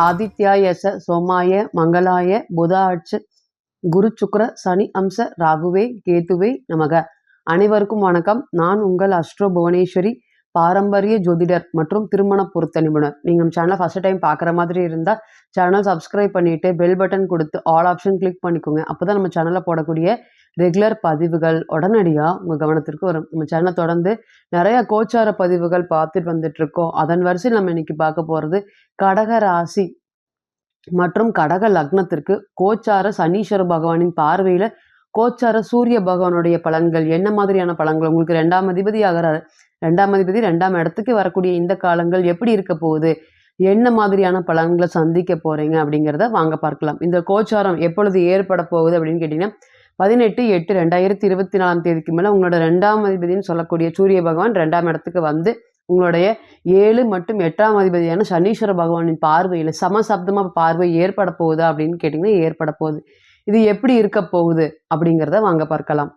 ஆதித்யாயச சோமாய மங்களாய புதாட்ச குரு சுக்ர சனி அம்ச ராகுவே கேதுவே நமக. அனைவருக்கும் வணக்கம். நான் உங்கள் அஸ்ட்ரோ புவனேஸ்வரி. பாரம்பரிய ஜோதிடர் மற்றும் திருமண பொருத்த நிபுணர். நீங்கள் நம்ம சேனலை ஃபஸ்ட் டைம் பார்க்குற மாதிரி இருந்தால் சேனல் சப்ஸ்கிரைப் பண்ணிவிட்டு பெல் பட்டன் கொடுத்து ஆல் ஆப்ஷன் கிளிக் பண்ணிக்கோங்க. அப்போ தான் நம்ம சேனலில் போடக்கூடிய ரெகுலர் பதிவுகள் உடனடியாக உங்கள் கவனத்திற்கு வரும். நம்ம சேனலை தொடர்ந்து நிறைய கோச்சார பதிவுகள் பார்த்துட்டு வந்துட்டுருக்கோம் அதன் வரிசையில் நம்ம இன்னைக்கு பார்க்க போகிறது கடக ராசி மற்றும் கடக லக்னத்திற்கு கோச்சார சனீஸ்வர பகவானின் பார்வையில் கோச்சார சூரிய பகவானுடைய பலன்கள் என்ன மாதிரியான பலன்கள்? உங்களுக்கு ரெண்டாம் அதிபதி ஆகிறாரு. ரெண்டாம் அதிபதி ரெண்டாம் இடத்துக்கு வரக்கூடிய இந்த காலங்கள் எப்படி இருக்க போகுது? என்ன மாதிரியான பலன்களை சந்திக்க போறீங்க? அப்படிங்கிறத வாங்க பார்க்கலாம். இந்த கோச்சாரம் எப்பொழுது ஏற்பட போகுது அப்படின்னு கேட்டிங்கன்னா பதினெட்டு எட்டு ரெண்டாயிரத்தி இருபத்தி நாலாம் தேதிக்கு மேலே உங்களோட ரெண்டாம் அதிபதினு சொல்லக்கூடிய சூரிய பகவான் ரெண்டாம் இடத்துக்கு வந்து உங்களுடைய ஏழு மற்றும் எட்டாம் அதிபதியான சனீஸ்வர பகவானின் பார்வையில் சமசப்தமாக பார்வை ஏற்பட போகுதா அப்படின்னு கேட்டிங்கன்னா ஏற்பட போகுது. இது எப்படி இருக்க போகுது அப்படிங்கிறத வாங்க பார்க்கலாம்.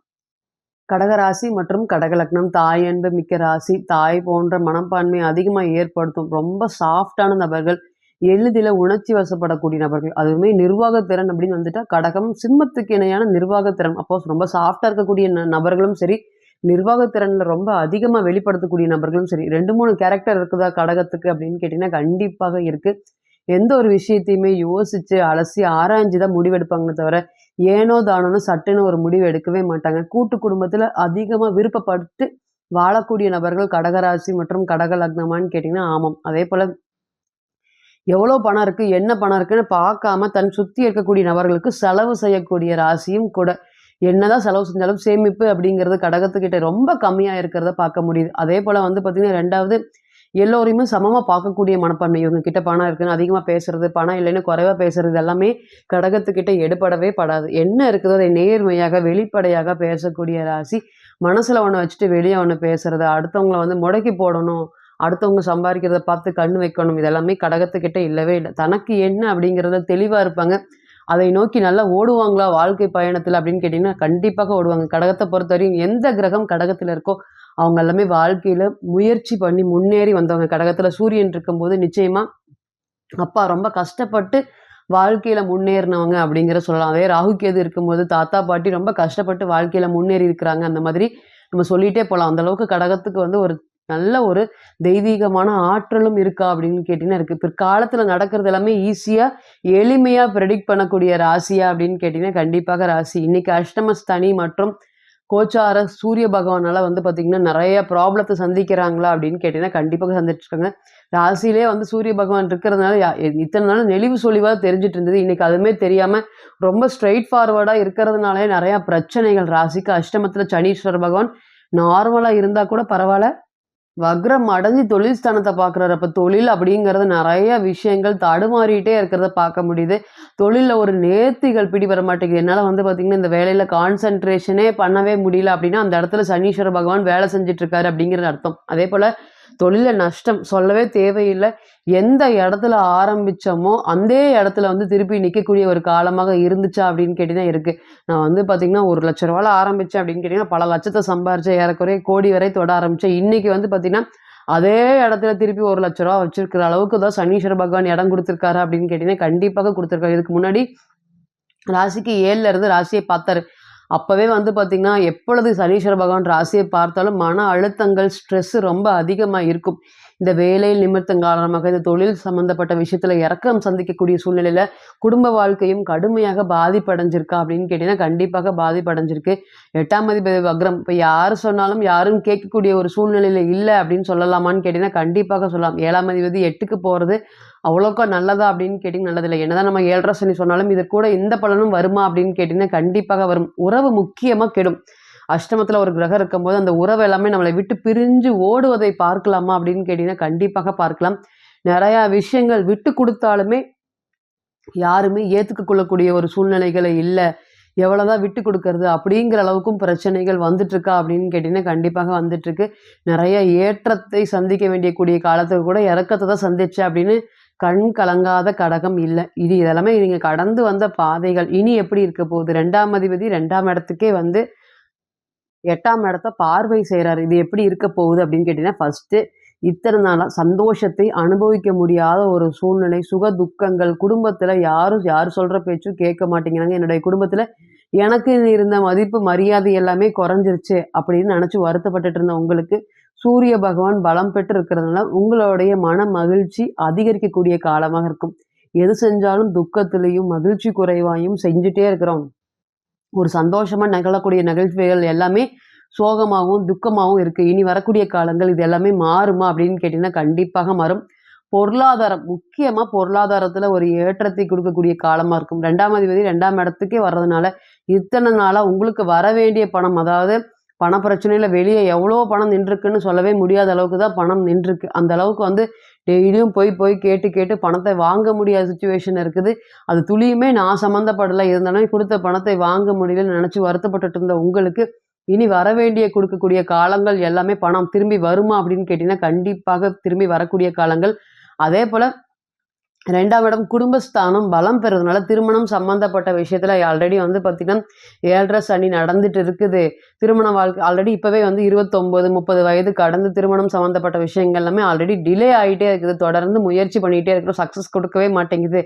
கடகராசி மற்றும் கடகலக்னம். தாய் அன்பு மிக்க ராசி. தாய் போன்ற மனப்பான்மை அதிகமாக ஏற்படுத்தும் ரொம்ப சாஃப்டான நபர்கள் எளிதில் உணர்ச்சி வசப்படக்கூடிய நபர்கள். அதுவுமே நிர்வாகத்திறன் அப்படின்னு வந்துட்டா கடகம் சிம்மத்துக்கு இணையான நிர்வாகத்திறன். அப்போ ரொம்ப சாஃப்டாக இருக்கக்கூடிய ந- நபர்களும் சரி நிர்வாகத்திறனில் ரொம்ப அதிகமாக வெளிப்படுத்தக்கூடிய நபர்களும் சரி ரெண்டு மூணு கேரக்டர் இருக்குதா கடகத்துக்கு அப்படின்னு கேட்டிங்கன்னா கண்டிப்பாக இருக்குது எந்த ஒரு விஷயத்தையுமே யோசித்து அலசி ஆராய்ஞ்சு தான் முடிவெடுப்பாங்களே தவிர ஏனோ தானோன்னு சட்டுன்னு ஒரு முடிவு எடுக்கவே மாட்டாங்க. கூட்டு குடும்பத்தில் அதிகமாக விருப்பப்பட்டு வாழக்கூடிய நபர்கள் கடகராசி மற்றும் கடக லக்னமான்னு கேட்டிங்கன்னா ஆமாம். அதே போல் எவ்வளோ பணம் இருக்குது என்ன பணம் இருக்குன்னு பார்க்காம தன் சுற்றி இருக்கக்கூடிய நபர்களுக்கு செலவு செய்யக்கூடிய ராசியும் கூட. என்னதான் செலவு செஞ்சாலும் சேமிப்பு அப்படிங்கிறது கடகத்துக்கிட்ட ரொம்ப கம்மியாக இருக்கிறத பார்க்க முடியுது. அதே போல் வந்து பார்த்திங்கன்னா ரெண்டாவது எல்லோரையுமே சமமாக பார்க்கக்கூடிய மனப்பான்மை இவங்க கிட்ட பணம் இருக்குன்னு அதிகமாக பேசுறது பணம் இல்லைன்னு குறைவாக பேசுறது எல்லாமே கடகத்துக்கிட்ட எடுபடவே படாது. என்ன இருக்குதோ அதை நேர்மையாக வெளிப்படையாக பேசக்கூடிய ராசி மனசில் ஒன்று வச்சுட்டு வெளியே ஒன்று பேசுறது அடுத்தவங்கள வந்து முடக்கி போடணும் அடுத்தவங்க சம்பாதிக்கிறத பார்த்து கண் வைக்கணும் இதெல்லாமே கடகத்துக்கிட்ட இல்லவே இல்லை. தனக்கு என்ன அப்படிங்கிறத தெளிவாக இருப்பாங்க. அதை நோக்கி நல்லா ஓடுவாங்களா வாழ்க்கை பயணத்தில் அப்படின்னு கேட்டிங்கன்னா கண்டிப்பாக ஓடுவாங்க. கடகத்தை பொறுத்தவரையும் எந்த கிரகம் கடகத்தில் இருக்கோ அவங்க எல்லாமே வாழ்க்கையில் முயற்சி பண்ணி முன்னேறி வந்தவங்க. கடகத்தில் சூரியன் இருக்கும்போது நிச்சயமாக அப்பா ரொம்ப கஷ்டப்பட்டு வாழ்க்கையில் முன்னேறினவங்க அப்படிங்கிற சொல்லலாம். அதே ராகு கேது இருக்கும்போது தாத்தா பாட்டி ரொம்ப கஷ்டப்பட்டு வாழ்க்கையில் முன்னேறி இருக்கிறாங்க. அந்த மாதிரி நம்ம சொல்லிகிட்டே போகலாம் அந்த அளவுக்கு கடகத்துக்கு வந்து ஒரு நல்ல ஒரு தெய்வீகமான ஆற்றலும் இருக்கா அப்படின்னு கேட்டிங்கன்னா இருக்குது பிற்காலத்தில் நடக்கிறது எல்லாமே ஈஸியாக எளிமையாக ப்ரெடிக்ட் பண்ணக்கூடிய ராசியா அப்படின்னு கேட்டிங்கன்னா கண்டிப்பாக ராசி. இன்னைக்கு அஷ்டமஸ்தனி மற்றும் கோச்சார சூரிய பகவானால் வந்து பார்த்திங்கன்னா நிறைய ப்ராப்ளத்தை சந்திக்கிறாங்களா அப்படின்னு கேட்டிங்கன்னா கண்டிப்பாக சந்திச்சிருக்காங்க. ராசியிலே வந்து சூரிய பகவான் இருக்கிறதுனால யா- இத்தனை நாள் நெளிவு சொலிவாக தெரிஞ்சிட்டு இருந்தது. இன்றைக்கி அதுவுமே தெரியாமல் ரொம்ப ஸ்ட்ரைட் ஃபார்வர்டாக இருக்கிறதுனாலே நிறையா பிரச்சனைகள். ராசிக்கு அஷ்டமத்தில் சனீஸ்வர பகவான் நார்மலாக இருந்தால் கூட பரவாயில்ல. வக்ரம் அடைஞ்சு தொழில் ஸ்தானத்தை பார்க்குறாரு. அப்போ தொழில் அப்படிங்கிறது நிறைய விஷயங்கள் தடுமாறிட்டே இருக்கிறத பார்க்க முடியுது. தொழிலில் ஒரு நேர்த்திகள் பிடி வர மாட்டேங்குது. என்னால் வந்து பார்த்திங்கன்னா இந்த வேலையில் கான்சென்ட்ரேஷனே பண்ணவே முடியல அப்படின்னா அந்த இடத்துல சனீஸ்வர பகவான் வேலை செஞ்சிட்ருக்காரு அப்படிங்கிற அப்படிங்கிறது அர்த்தம். அதே போல் தொழிலில் நஷ்டம் சொல்லவே தேவையில்லை. எந்த இடத்துல ஆரம்பித்தோமோ அந்த இடத்துல வந்து திருப்பி நிற்கக்கூடிய ஒரு காலமாக இருந்துச்சா அப்படின்னு கேட்டிங்கன்னா இருக்குது நான் வந்து பார்த்திங்கன்னா ஒரு லட்ச ரூபாவில் ஆரம்பித்தேன் அப்படின்னு கேட்டிங்கன்னா பல லட்சத்தை சம்பாரிச்சேன் ஏறக்குறைய கோடி வரை தொட ஆரம்பித்தேன் இன்றைக்கி வந்து பார்த்திங்கன்னா அதே இடத்துல திருப்பி ஒரு லட்ச ரூபா வச்சிருக்கிற அளவுக்கு தான் சனீஸ்வர பகவான் இடம் கொடுத்துருக்காரு அப்படின்னு கேட்டிங்கன்னா கண்டிப்பாக கொடுத்துருக்காரு. இதுக்கு முன்னாடி ராசிக்கு ஏழுல இருந்து ராசியை பார்த்தாரு. அப்போவே வந்து பார்த்திங்கன்னா எப்பொழுது சனீஸ்வர பகவான் ராசியை பார்த்தாலும் மன அழுத்தங்கள் ஸ்ட்ரெஸ்ஸு ரொம்ப அதிகமாக இருக்கும் இந்த வேலையில் நிமித்தம் காரணமாக இந்த தொழில் சம்மந்தப்பட்ட விஷயத்தில் இறக்கம் சந்திக்கக்கூடிய சூழ்நிலையில் குடும்ப வாழ்க்கையும் கடுமையாக பாதிப்படைஞ்சிருக்கா அப்படின்னு கேட்டிங்கன்னா கண்டிப்பாக பாதிப்படைஞ்சிருக்கு. எட்டாம் அதிபதி வக்ரம் இப்போ யார் சொன்னாலும் யாரும் கேட்கக்கூடிய ஒரு சூழ்நிலையில் இல்லை அப்படின்னு சொல்லலாமான்னு கேட்டிங்கன்னா கண்டிப்பாக சொல்லலாம். ஏழாம் அதிபதி எட்டுக்கு போகிறது அவ்வளோக்கா நல்லதா அப்படின்னு கேட்டிங்கன்னா நல்லதில்லை. என்னதான் நம்ம ஏழரை சனி சொன்னாலும் இது கூட இந்த பலனும் வருமா அப்படின்னு கேட்டிங்கன்னா கண்டிப்பாக வரும். உறவு முக்கியமாக கெடும். அஷ்டமத்தில் ஒரு கிரகம் இருக்கும்போது அந்த உறவு எல்லாமே நம்மளை விட்டு பிரிஞ்சு ஓடுவதை பார்க்கலாமா அப்படின்னு கேட்டிங்கன்னா கண்டிப்பாக பார்க்கலாம். நிறையா விஷயங்கள் விட்டு கொடுத்தாலுமே யாருமே ஏற்றுக்க கொள்ளக்கூடிய ஒரு சூழ்நிலைகளை இல்லை. எவ்வளோதான் விட்டு கொடுக்கறது அப்படிங்கிற அளவுக்கும் பிரச்சனைகள் வந்துட்டுருக்கா அப்படின்னு கேட்டிங்கன்னா கண்டிப்பாக வந்துட்டுருக்கு. நிறைய ஏற்றத்தை சந்திக்க வேண்டிய கூடிய காலத்துக்கு கூட இறக்கத்தை தான் சந்திச்சு அப்படின்னு கண் கலங்காத கடகம் இல்லை. இது இதெல்லாமே நீங்கள் கடந்து வந்த பாதைகள். இனி எப்படி இருக்க போகுது? ரெண்டாம் அதிபதி ரெண்டாம் இடத்துக்கே வந்து எட்டாம் இடத்த பார்வை செய்கிறாரு இது எப்படி இருக்க போகுது அப்படின்னு கேட்டிங்கன்னா ஃபஸ்ட்டு இத்தனை நாளாக சந்தோஷத்தை அனுபவிக்க முடியாத ஒரு சூழ்நிலை சுக துக்கங்கள் குடும்பத்தில் யாரும் யார் சொல்கிற பேச்சும் கேட்க மாட்டேங்கிறாங்க. என்னுடைய குடும்பத்தில் எனக்கு இருந்த மதிப்பு மரியாதை எல்லாமே குறைஞ்சிருச்சு அப்படின்னு நினச்சி வருத்தப்பட்டுட்டு இருந்த உங்களுக்கு சூரிய பகவான் பலம் பெற்று இருக்கிறதுனால உங்களுடைய மன மகிழ்ச்சி அதிகரிக்கக்கூடிய காலமாக இருக்கும். எது செஞ்சாலும் துக்கத்திலையும் மகிழ்ச்சி குறைவாயும் செஞ்சுட்டே இருக்கிறோம். ஒரு சந்தோஷமா நிகழக்கூடிய நிகழ்ச்சிகள் எல்லாமே சோகமாகவும் துக்கமாகவும் இருக்கு. இனி வரக்கூடிய காலங்கள் இது எல்லாமே மாறுமா அப்படின்னு கேட்டீங்கன்னா கண்டிப்பாக மாறும். பொருளாதாரம் முக்கியமா பொருளாதாரத்துல ஒரு ஏற்றத்தை கொடுக்கக்கூடிய காலமா இருக்கும். ரெண்டாம் அதிபதி ரெண்டாம் இடத்துக்கே வர்றதுனால இத்தனை நாளா உங்களுக்கு வர வேண்டிய பணம் அதாவது பண பிரச்சனையில் வெளியே எவ்வளோ பணம் நின்றுருக்குன்னு சொல்லவே முடியாத அளவுக்கு தான் பணம் நின்றுருக்கு. அந்த அளவுக்கு வந்து டெய்லியும் போய் போய் கேட்டு கேட்டு பணத்தை வாங்க முடியாத சுச்சுவேஷன் இருக்குது. அது துளியுமே நான் சம்மந்தப்படலை. இருந்தாலும் கொடுத்த பணத்தை வாங்க முடியலன்னு நினச்சி வருத்தப்பட்டுட்டு இருந்த உங்களுக்கு இனி வர வேண்டிய கொடுக்கக்கூடிய காலங்கள் எல்லாமே பணம் திரும்பி வருமா அப்படின்னு கேட்டிங்கன்னா கண்டிப்பாக திரும்பி வரக்கூடிய காலங்கள். அதே போல் ரெண்டாம் இடம் குடும்பஸ்தானம். பலம் பெறதுனால திருமணம் சம்பந்தப்பட்ட விஷயத்துல ஆல்ரெடி வந்து பார்த்தீங்கன்னா ஏழரை சனி நடந்துட்டு இருக்குது. திருமண வாழ்க்கை ஆல்ரெடி இப்போவே வந்து இருபத்தொம்போது முப்பது வயது கடந்து திருமணம் சம்மந்தப்பட்ட விஷயங்கள் எல்லாமே ஆல்ரெடி டிலே ஆகிட்டே இருக்குது. தொடர்ந்து முயற்சி பண்ணிகிட்டே இருக்கிறோம். சக்ஸஸ் கொடுக்கவே மாட்டேங்குது.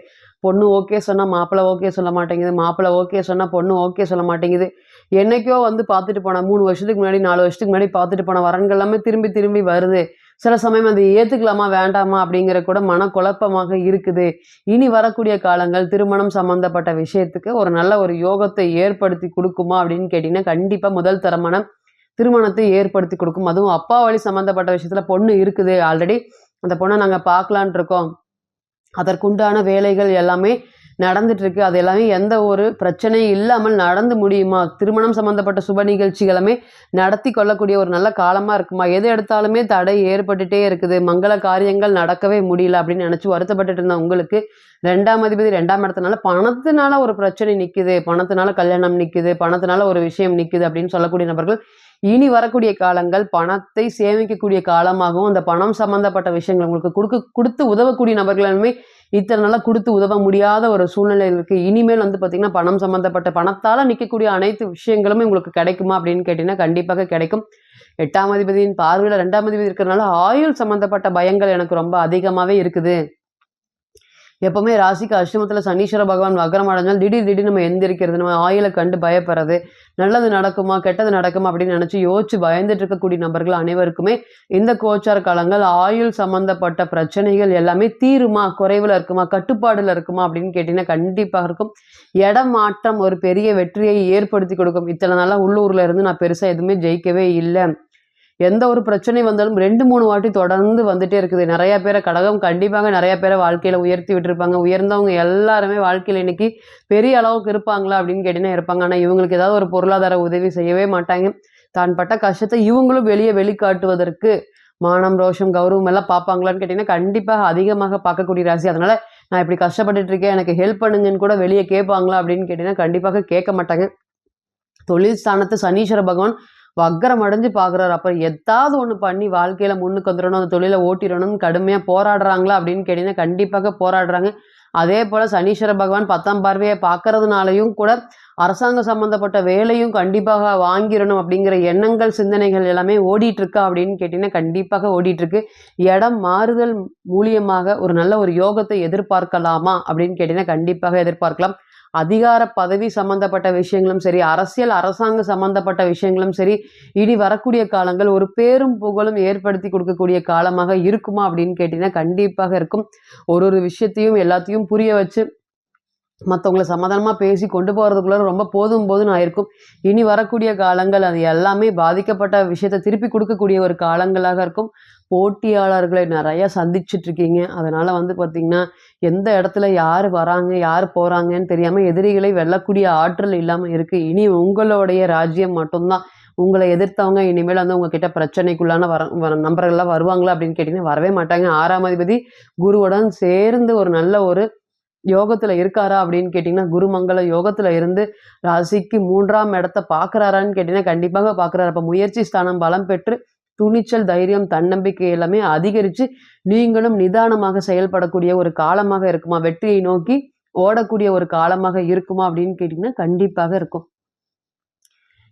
பொண்ணு ஓகே சொன்னால் மாப்பிள்ளை ஓகே சொல்ல மாட்டேங்குது. மாப்பிள்ளை ஓகே சொன்னால் பொண்ணு ஓகே சொல்ல மாட்டேங்குது. என்னைக்கோ வந்து பார்த்துட்டு போன மூணு வருஷத்துக்கு முன்னாடி நாலு வருஷத்துக்கு முன்னாடி பார்த்துட்டு போன வரன்கள் எல்லாமே திரும்பி திரும்பி வருது. சில சமயம் அதை ஏற்றுக்கலாமா வேண்டாமா அப்படிங்கிற கூட மனக்குழப்பமாக இருக்குது. இனி வரக்கூடிய காலங்கள் திருமணம் சம்பந்தப்பட்ட விஷயத்துக்கு ஒரு நல்ல ஒரு யோகத்தை ஏற்படுத்தி கொடுக்குமா அப்படின்னு கேட்டிங்கன்னா கண்டிப்பாக முதல் தரமான திருமணத்தை ஏற்படுத்தி கொடுக்கும். அதுவும் அப்பா வழி சம்மந்தப்பட்ட விஷயத்தில் பொண்ணு இருக்குது. ஆல்ரெடி அந்த பொண்ணை நாங்கள் பார்க்கலான் இருக்கோம். அதற்குண்டான வேலைகள் எல்லாமே நடந்துட்டுருக்கு. அது எல்லாமே எந்த ஒரு பிரச்சனையும் இல்லாமல் நடந்து முடியுமா? திருமணம் சம்மந்தப்பட்ட சுப நிகழ்ச்சிகளுமே நடத்தி கொள்ளக்கூடிய ஒரு நல்ல காலமாக இருக்குமா? எது எடுத்தாலுமே தடை ஏற்பட்டுட்டே இருக்குது. மங்கள காரியங்கள் நடக்கவே முடியல அப்படின்னு நினச்சி வருத்தப்பட்டுட்டு இருந்த உங்களுக்கு ரெண்டாம் அதிபதி ரெண்டாம் இடத்துனால பணத்தினால ஒரு பிரச்சனை நிற்குது பணத்தினால கல்யாணம் நிற்குது பணத்தினால ஒரு விஷயம் நிற்குது அப்படின்னு சொல்லக்கூடிய நபர்கள் இனி வரக்கூடிய காலங்கள் பணத்தை சேமிக்கக்கூடிய காலமாகவும் அந்த பணம் சம்பந்தப்பட்ட விஷயங்கள் உங்களுக்கு கொடுக்க கொடுத்து உதவக்கூடிய நபர்களுமே இத்தனை நாளாக கொடுத்து உதவ முடியாத ஒரு சூழ்நிலை இருக்குது இனிமேல் வந்து பார்த்திங்கன்னா பணம் சம்மந்தப்பட்ட பணத்தால் நிற்கக்கூடிய அனைத்து விஷயங்களுமே உங்களுக்கு கிடைக்குமா அப்படின்னு கேட்டிங்கன்னா கண்டிப்பாக கிடைக்கும். எட்டாம் அதிபதியின் பார்வையில் ரெண்டாம் அதிபதி இருக்கிறதுனால ஆயுள் சம்மந்தப்பட்ட பயங்கள் எனக்கு ரொம்ப அதிகமாகவே இருக்குது. எப்பவுமே ராசிக்கு அஷ்டமத்தில் சனீஸ்வர பகவான் வக்ரம் அடைஞ்சால் திடீர் திடீர் நம்ம எந்திரிக்கிறது நம்ம ஆயிலை கண்டு பயப்படுறது நல்லது நடக்குமா கெட்டது நடக்குமா அப்படின்னு நினச்சி யோசிச்சு பயந்துட்டு இருக்கக்கூடிய நபர்கள் அனைவருக்குமே இந்த கோச்சார காலங்கள் ஆயுள் சம்பந்தப்பட்ட பிரச்சனைகள் எல்லாமே தீருமா குறைவில் இருக்குமா கட்டுப்பாடில் இருக்குமா அப்படின்னு கேட்டிங்கன்னா கண்டிப்பாக இருக்கும். இடம் மாற்றம் ஒரு பெரிய வெற்றியை ஏற்படுத்தி கொடுக்கும். இத்தனை நாளாக உள்ளூரில் இருந்து நான் பெருசாக எதுவுமே ஜெயிக்கவே இல்லை. எந்த ஒரு பிரச்சனை வந்தாலும் ரெண்டு மூணு வாட்டி தொடர்ந்து வந்துட்டே இருக்குது. நிறைய பேரை கடகம் கண்டிப்பாக நிறைய பேரை வாழ்க்கையில் உயர்த்தி விட்டுருப்பாங்க. உயர்ந்தவங்க எல்லாருமே வாழ்க்கையில் இன்னைக்கு பெரிய அளவுக்கு இருப்பாங்களா அப்படின்னு கேட்டீங்கன்னா இருப்பாங்க. ஆனால் இவங்களுக்கு ஏதாவது ஒரு பொருளாதார உதவி செய்யவே மாட்டாங்க. தான் பட்ட கஷ்டத்தை இவங்களும் வெளியே வெளிக்காட்டுவதற்கு மானம் ரோஷம் கௌரவம் எல்லாம் பார்ப்பாங்களான்னு கேட்டிங்கன்னா கண்டிப்பாக அதிகமாக பார்க்கக்கூடிய ராசி. அதனால நான் இப்படி கஷ்டப்பட்டுட்டு இருக்கேன். எனக்கு ஹெல்ப் பண்ணுங்கன்னு கூட வெளியே கேட்பாங்களா அப்படின்னு கேட்டிங்கன்னா கண்டிப்பாக கேட்க மாட்டாங்க. தொழில் ஸ்தானத்து சனீஸ்வர பகவான் வக்கரம் அடைஞ்சு பார்க்குறாரு. அப்போ எதாவது ஒன்று பண்ணி வாழ்க்கையில் முன்னுக்கு வந்துடணும் அந்த தொழிலை ஓட்டிடணும்னு கடுமையாக போராடுறாங்களா அப்படின்னு கேட்டிங்கன்னா கண்டிப்பாக போராடுறாங்க. அதே போல் சனீஸ்வர பகவான் பத்தாம் பார்வையை பார்க்கறதுனாலையும் கூட அரசாங்க சம்மந்தப்பட்ட வேலையும் கண்டிப்பாக வாங்கிடணும் அப்படிங்கிற எண்ணங்கள் சிந்தனைகள் எல்லாமே ஓடிட்டு இருக்கா அப்படின்னு கேட்டிங்கன்னா கண்டிப்பாக ஓடிட்டு இருக்கு இடம் மாறுதல் மூலியமாக ஒரு நல்ல ஒரு யோகத்தை எதிர்பார்க்கலாமா அப்படின்னு கேட்டிங்கன்னா கண்டிப்பாக எதிர்பார்க்கலாம். அதிகார பதவி சம்பந்தப்பட்ட விஷயங்களும் சரி அரசியல் அரசாங்க சம்பந்தப்பட்ட விஷயங்களும் சரி இனி வரக்கூடிய காலங்கள் ஒரு பேரும் புகழும் ஏற்படுத்தி கொடுக்கக்கூடிய காலமாக இருக்குமா அப்படின்னு கேட்டிங்கன்னா கண்டிப்பாக இருக்கும். ஒரு ஒரு விஷயத்தையும் எல்லாத்தையும் புரிய வச்சு மற்றவங்களை சமாதானமாக பேசி கொண்டு போகிறதுக்குள்ள ரொம்ப போதும் போதும் ஆயிருக்கும். இனி வரக்கூடிய காலங்கள் அது எல்லாமே பாதிக்கப்பட்ட விஷயத்தை திருப்பி கொடுக்கக்கூடிய ஒரு காலங்களாக இருக்கும். போட்டியாளர்களை நிறையா சந்திச்சுட்டு இருக்கீங்க வந்து பார்த்திங்கன்னா எந்த இடத்துல யார் வராங்க யார் போகிறாங்கன்னு தெரியாமல் எதிரிகளை வெல்லக்கூடிய ஆற்றல் இல்லாமல் இருக்குது இனி உங்களுடைய ராஜ்யம் மட்டும்தான். உங்களை எதிர்த்தவங்க இனிமேல் வந்து உங்ககிட்ட பிரச்சனைக்குள்ளான வர வர நம்பர்கள்லாம் வருவாங்களா அப்படின்னு கேட்டிங்கன்னா வரவே மாட்டாங்க. ஆறாம் அதிபதி குருவுடன் சேர்ந்து ஒரு நல்ல ஒரு யோகத்துல இருக்காரா அப்படின்னு கேட்டிங்கன்னா குருமங்கள யோகத்துல இருந்து ராசிக்கு மூன்றாம் இடத்த பார்க்குறாரான்னு கேட்டிங்கன்னா கண்டிப்பாக பார்க்குறாரு. அப்போ முயற்சி ஸ்தானம் பலம் பெற்று துணிச்சல் தைரியம் தன்னம்பிக்கை எல்லாமே அதிகரித்து நீங்களும் நிதானமாக செயல்படக்கூடிய ஒரு காலமாக இருக்குமா? வெற்றியை நோக்கி ஓடக்கூடிய ஒரு காலமாக இருக்குமா அப்படின்னு கேட்டிங்கன்னா கண்டிப்பாக இருக்கும்.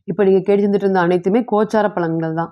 இப்போ நீங்கள் கேட்டு இருந்த அனைத்துமே கோச்சார பலன்கள் தான்.